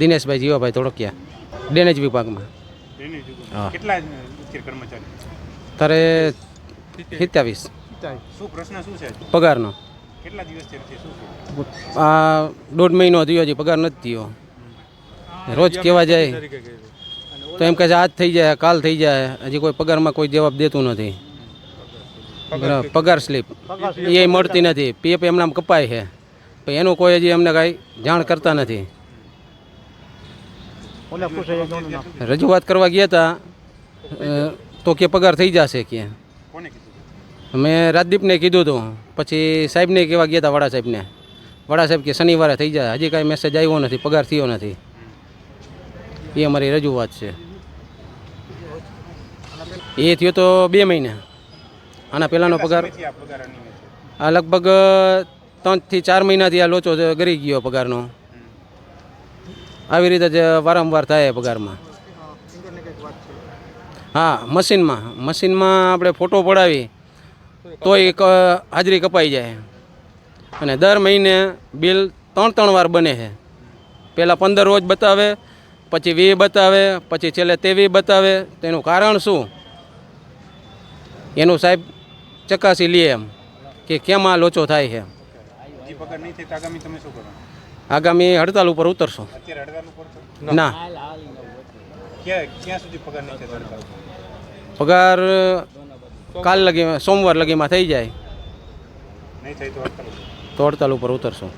દિનેશભાઈ જીવાભાઈ ધોળકિયા ડેનેજ વિભાગમાં. હા. કેટલા કર્મચારી? તારે સિત્યાવીસ. શું પ્રશ્ન શું છે? પગારનો. કેટલા દિવસથી શું આ દોઢ મહિનો થયો હજી પગાર નથી થયો. રોજ કહેવા જાય? તો એમ કહે છે આજ થઈ જાય કાલ થઈ જાય. હજી કોઈ પગારમાં કોઈ જવાબ દેતું નથી. પગાર સ્લીપ. એ મળતી નથી. પીએફ એમનામ કપાય છે. પણ એનું કોઈ હજી અમને કાંઈ જાણ કરતા નથી. રજૂઆત કરવા ગયા હતા તો કે પગાર થઈ જશે કે. મેં રાજદીપને કીધું હતું પછી સાહેબને કહેવા ગયા હતા વડા સાહેબને. વડા સાહેબ કે શનિવારે થઈ જાય હજી કાંઈ મેસેજ આવ્યો નથી પગાર થયો નથી. એ અમારી રજૂઆત છે. એ થયો તો બે મહિના. આના પહેલાંનો પગાર આ લગભગ ત્રણથી ચાર મહિનાથી આ લોચો ગરી ગયો પગારનો. આવી રીતે જ વારંવાર થાય પગારમાં. હા, મશીનમાં. મશીનમાં આપણે ફોટો પડાવી, તોય હાજરી કપાઈ જાય. અને દર મહિને બિલ ત્રણ ત્રણ વાર બને છે. પહેલાં પંદર રોજ બતાવે, પછી વી બતાવે, પછી છેલ્લે તેવી બતાવે. તેનું કારણ શું? એનું સાહેબ ચકાસી લઈએ એમ કે કેમ આ લોચો થાય છે. આગામી હડતાલ ઉપર ઉતરશો. ના. પગાર કાલ લગી સોમવાર લગીમાં થઈ જાય. તો હડતાલ ઉપર ઉતરશો.